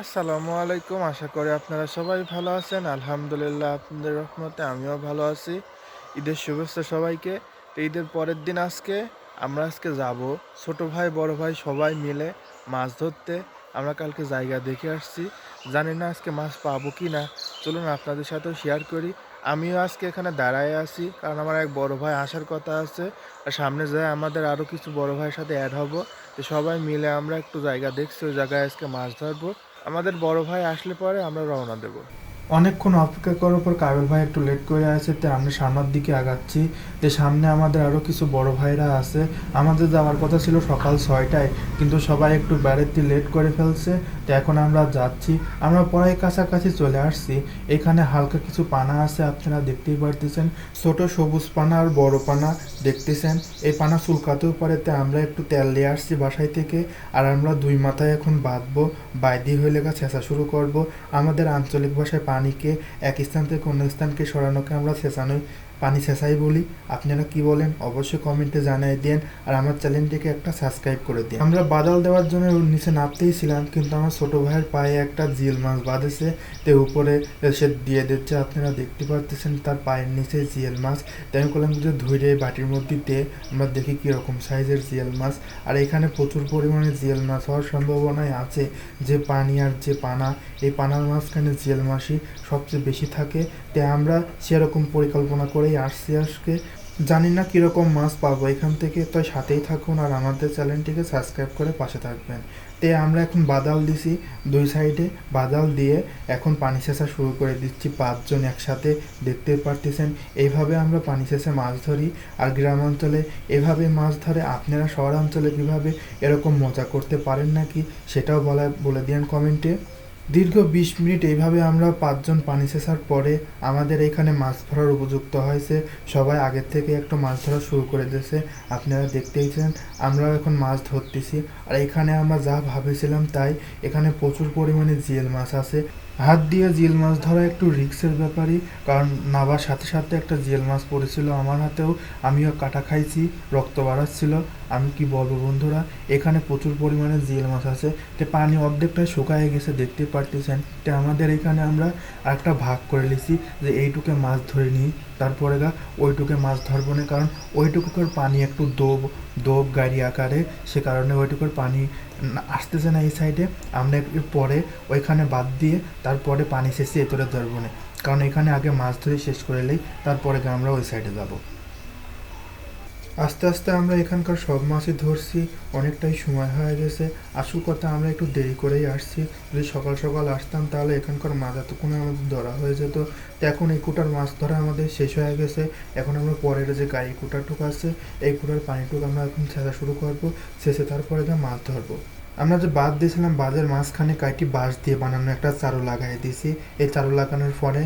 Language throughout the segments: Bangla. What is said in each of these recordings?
আসসালামু আলাইকুম, আশা করি আপনারা সবাই ভালো আছেন। আলহামদুলিল্লাহ, আপনাদের রহমতে আমিও ভালো আছি। ঈদের শুভেচ্ছা সবাইকে। তো ঈদের পরের দিন আজকে আমরা আজকে যাব ছোট ভাই, বড় ভাই সবাই মিলে মাছ ধরতে। আমরা কালকে জায়গা দেখে আসছি। জানি না আজকে মাছ পাবো কি না চলুন আপনাদের সাথেও শেয়ার করি। আমিও আজকে এখানে দাঁড়ায় আছি, কারণ আমার এক বড় ভাই আসার কথা আছে। আর সামনে যায় আমাদের আরও কিছু বড় ভাইয়ের সাথে অ্যাড হব। তো সবাই মিলে আমরা একটু জায়গা দেখছি, ওই জায়গায় আজকে মাছ ধরবো। আমাদের বড় ভাই আসলে পরে আমরা রওনা দেব। অনেকক্ষণ অপেক্ষা করার পর কাবেল ভাই একটু লেট করে আছে তো আমরা সামনের দিকে আগাচ্ছি। তো সামনে আমাদের আরও কিছু বড় ভাইরা আছে। আমাদের যাওয়ার কথা ছিল সকাল ছয়টায়, কিন্তু সবাই একটু বেড়াতে লেট করে ফেলছে। তো এখন আমরা যাচ্ছি। আমরা প্রায় কাছাকাছি চলে আসছি। এখানে হালকা কিছু পানা আছে, আপনারা দেখতেই পারতেছেন। ছোট সবুজ পানা আর বড় পানা দেখতেছেন। এই পানা চুলকাতেও পারে, তো আমরা একটু তেল নিয়ে আসছি বাসায় থেকে। আর আমরা দুই মাথায় এখন বাঁধবো। বাইদি হয়ে লেখা ছেঁচা শুরু করব। আমাদের আঞ্চলিক ভাষায় পানিকে এক স্থান থেকে অন্য স্থানকে সরানোকে আমরা ছেঁচানোই পানি ছেঁচাই বলি, আপনারা কি বলেন অবশ্যই কমেন্টে জানিয়ে দিন আর আমার চ্যানেলটিকে একটা সাবস্ক্রাইব করে দিন আমরা বাদাল দেওয়ার জন্য নিচে নামতেই ছিলাম, কিন্তু আমার ছোটো ভাইয়ের পায়ে একটা জিল মাছ বাঁধেছে, তে উপরে সে দিয়ে দিচ্ছে, আপনারা দেখতে পারতেছেন তার পায়ের নিচে জিয়েল মাছ। তাই করলাম যে ধুইরে বাটির মধ্যে দিয়ে আমরা দেখি কীরকম সাইজের জিয়েল মাছ। আর এখানে প্রচুর পরিমাণে জিয়েল মাছ হওয়ার সম্ভাবনাই আছে, যে পানি আর যে পানা, এই পানার মাঝখানে জিয়েল মাছই সবচেয়ে বেশি থাকে। তাই আমরা সেরকম পরিকল্পনা করেই আসছি আজকে জানি না কীরকম মাছ পাবো। এখান থেকে তাই সাথেই থাকুন আর আমাদের চ্যানেলটিকে সাবস্ক্রাইব করে পাশে থাকবেন। তে আমরা এখন বাদাল দিছি দুই সাইডে, বাদাল দিয়ে এখন পানি সেচা শুরু করে দিচ্ছি। পাঁচজন একসাথে দেখতে পারতেছেন। এইভাবে আমরা পানি সেচে মাছ ধরি আর গ্রাম অঞ্চলে এভাবে মাছ ধরে। আপনারা শহরাঞ্চলে কীভাবে এরকম মজা করতে পারেন নাকি সেটাও বলা বলে দিন কমেন্টে। দীর্ঘ বিশ মিনিট এইভাবে আমরা পাঁচজন পানি শেষার পরে আমাদের এখানে মাছ ধরার উপযুক্ত হয়েছে সবাই আগের থেকে একটু মাছ ধরা শুরু করে দিয়েছে। আপনারা দেখতেইছেন আমরা এখন মাছ ধরতেছি। আর এখানে আমরা যা ভাবেছিলাম তাই এখানে প্রচুর পরিমাণে জিয়েল মাছ আছে। হাত দিয়ে জিয়েল মাছ ধরা একটু রিক্সের ব্যাপারই, কারণ নাবার সাথে সাথে একটা জিয়েল মাছ পড়েছিল আমার হাতেও, আমিও কাটা খাইছি, রক্ত বাড়াচ্ছিল। আমি কি বলব বন্ধুরা, এখানে প্রচুর পরিমাণে জিয়েল মাছ আছে। তো পানি অর্ধেকটাই শুকায় গেছে, দেখতে পারতেছেন। তো আমাদের এখানে আমরা একটা ভাগ করে নিছি, যে এইটুকে মাছ ধরে নিই, তারপরে গা, ওইটুকে মাছ ধরবো না, কারণ ওইটুকুর পানি একটু দোব দোব গাড়ি আকারে, সে কারণে ওইটুকুর পানি আসতেছে না এই সাইডে আমরা একটু পরে ওইখানে বাদ দিয়ে তারপরে পানি শেষে এতটা ধরবো না। কারণ এখানে আগে মাছ ধরে শেষ করে নেই তারপরে আমরা ওই সাইডে যাব। আস্তে আস্তে আমরা এখানকার সব মাছই ধরছি, অনেকটাই সময় হয়ে গেছে। আসল কথা, আমরা একটু দেরি করেই আসছি। যদি সকাল সকাল আসতাম, তাহলে এখানকার মাছ এতক্ষণে আমাদের ধরা হয়ে যেত। এখন এই কুটার মাছ ধরা আমাদের শেষ হয়ে গেছে। এখন আমরা পরের যে গাড়ি কুটারটুক আছে, এই কুটার পানিটুক আমরা এখন ছেঁচা শুরু করব। শেষে তারপরে গিয়ে মাছ ধরবো। আমরা যে বাঁধ দিয়েছিলাম, বাঁধের মাঝখানে কয়েকটি বাঁশ দিয়ে বানানো একটা চারু লাগাই দিয়েছি। এই চারু লাগানোর পরে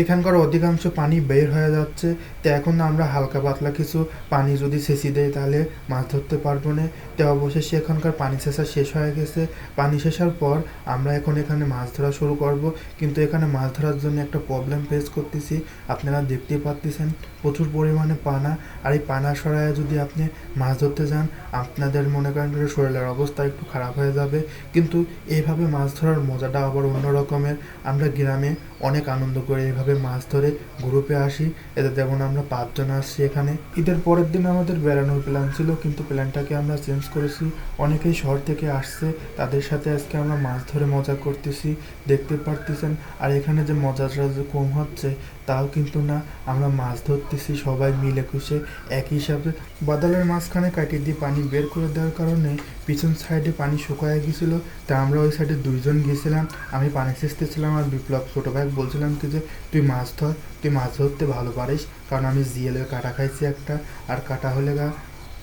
এখানকার অধিকাংশ পানি বের হয়ে যাচ্ছে। তো এখন আমরা হালকা পাতলা কিছু পানি যদি সেচি দেয় তাহলে মাছ ধরতে পারব না। তো অবশেষে এখানকার পানি সেচা শেষ হয়ে গেছে। পানি শেষার পর আমরা এখন এখানে মাছ ধরা শুরু করব। কিন্তু এখানে মাছ ধরার জন্য একটা প্রবলেম ফেস করতেছি। আপনারা দেখতে পাচ্ছেন প্রচুর পরিমাণে পানা। আর এই পানা সরায় যদি আপনি মাছ ধরতে যান, আপনাদের মনে করেন শরীরের অবস্থা একটু খারাপ হয়ে যাবে। কিন্তু এইভাবে মাছ ধরার মজাটা আবার অন্য রকমের। আমরা গ্রামে অনেক আনন্দ করে এইভাবে। মাছ ধরে গ্রুপে আসি। এতে যেমন আমরা পাঁচজন আসছি এখানে। ঈদের পরের দিন আমাদের বেড়ানোর প্ল্যান ছিল, কিন্তু প্ল্যানটাকে আমরা চেঞ্জ করেছি। অনেকেই শহর থেকে আসছে, তাদের সাথে আজকে আমরা মাছ ধরে মজা করতেছি, দেখতে পারতেছেন। আর এখানে যে মজাটা যে কম হচ্ছে, তাও কিন্তু না। আমরা মাছ ধরতেছি সবাই মিলে খুশে। একই হিসাবে বাদালের মাঝখানে কাটিয়ে দিয়ে পানি বের করে দেওয়ার কারণে পিছন সাইডে পানি শুকায় গেছিল তা আমরা ওই সাইডে দুইজন গিয়েছিলাম। আমি পানি সেচতেছিলাম আর বিপ্লব ছোটো ভাই বলছিলাম কি যে তুই মাছ ধর, তুই মাছ ধরতে ভালো পারিস কারণ আমি জিএলের কাটা খাইছি একটা, আর কাটা হলে গা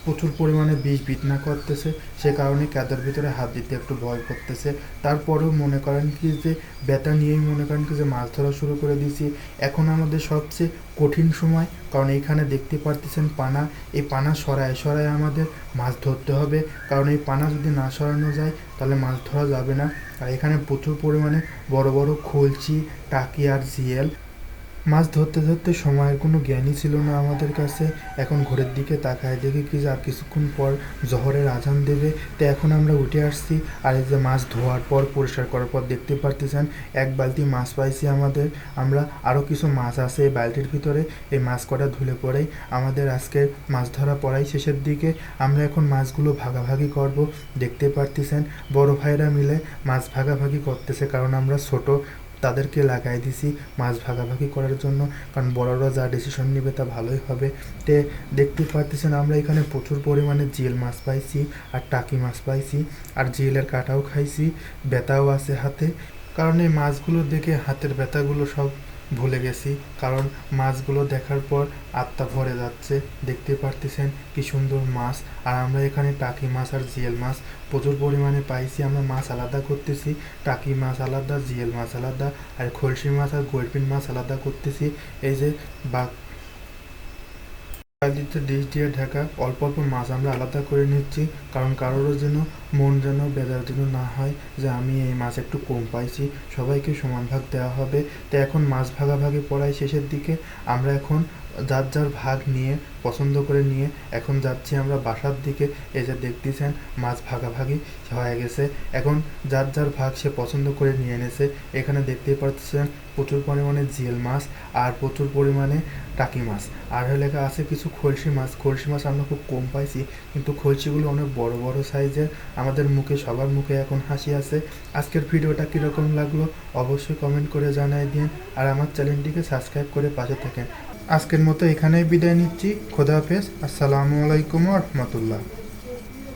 প্রচুর পরিমাণে বিষ বিতনা করতেছে, সে কারণে ক্যাদের ভিতরে হাত দিতে একটু ভয় করতেছে। তারপরেও মনে করেন কি যে, ব্যথা নিয়েই মনে করেন কি যে, মাছ ধরা শুরু করে দিয়েছি। এখন আমাদের সবচেয়ে কঠিন সময়, কারণ এইখানে দেখতে পারতেছেন পানা। এই পানা সরায় সরায় আমাদের মাছ ধরতে হবে। কারণ এই পানা যদি না সরানো যায়, তাহলে মাছ ধরা যাবে না। আর এখানে প্রচুর পরিমাণে বড় বড় খলচি, টাকি আর জিয়েল মাছ ধরতে ধরতে সময়ের কোনো জ্ঞানই ছিল না আমাদের কাছে। এখন ঘরের দিকে তাকায়, দেখি কি যে কিছুক্ষণ পর জহরের আজান দেবে। তো এখন আমরা উঠে আসছি আর এই যে মাছ ধোয়ার পর, পরিষ্কার করার পর দেখতে পারতেছেন, এক বালতি মাছ পাইছি আমাদের। আমরা আরও কিছু মাছ আছে এই বালতির ভিতরে। এই মাছ কটা ধুলে পরেই আমাদের আজকের মাছ ধরা পড়াই শেষের দিকে। আমরা এখন মাছগুলো ভাগাভাগি করব। দেখতে পারতেছেন, বড় ভাইরা মিলে মাছ ভাগাভাগি করতেছে কারণ আমরা ছোট। তাদেরকে লাগাই দিছি মাছ ভাগাভাগি করার জন্য। কারণ বড়রা যা ডিসিশন নেবে তা ভালোই হবে। তে দেখতে পারতেছেন আমরা এখানে প্রচুর পরিমাণে জিল মাছ পাইছি আর টাকি মাছ পাইছি। আর জিলের কাটাও খাইছি ব্যথাও আছে হাতে। কারণ এই মাছগুলো দেখে হাতের ব্যথাগুলো সব ভুলে গেছি, কারণ মাছগুলো দেখার পর আত্মা ভরে যাচ্ছে। দেখতে পারতেছেন কি সুন্দর মাছ। আর আমরা এখানে টাকি মাছ আর জিয়েল মাছ প্রচুর পরিমাণে পাইছি। আমরা মাছ আলাদা করতেছি, টাকি মাছ আলাদা, জিয়েল মাছ আলাদা, আর খলসি মাছ আর গোলপিন মাছ আলাদা করতেছি। এই যে বা দিতে ডিশ দিয়ে ঢাকা অল্প অল্প মাছ আমরা আলাদা করে নিচ্ছি, কারণ কারোরও যেন মন যেন বেজার যেন না হয় যে আমি এই মাছ একটু কম পাইছি, সবাইকে সমান ভাগ দেওয়া হবে। তো এখন মাছ ভাগাভাগি পড়ায় শেষের দিকে আমরা এখন যার যার ভাগ নিয়ে, পছন্দ করে নিয়ে, এখন যাচ্ছি আমরা বাসার দিকে। এই যে দেখতেছেন, মাছ ভাগাভাগি হয়ে গেছে। এখন যার যার ভাগ সে পছন্দ করে নিয়ে এনেছে। এখানে দেখতেই পাচ্ছেন, প্রচুর পরিমাণে জিয়েল মাছ আর প্রচুর পরিমাণে টাকি মাছ। আর লেখা আছে কিছু খলসি মাছ। খলসি মাছ আমরা খুব কম পাইছি, কিন্তু খলসিগুলো অনেক বড় বড় সাইজের। আমাদের মুখে, সবার মুখে এখন হাসি আছে। আজকের ভিডিওটা কীরকম লাগল? অবশ্যই কমেন্ট করে জানাই দিন। আর আমার চ্যানেলটিকে সাবস্ক্রাইব করে পাশে থাকেন। আজকের মতো এখানেই বিদায় নিচ্ছি। খোদা হাফেজ। আসসালামু আলাইকুম রহমতুল্লাহ।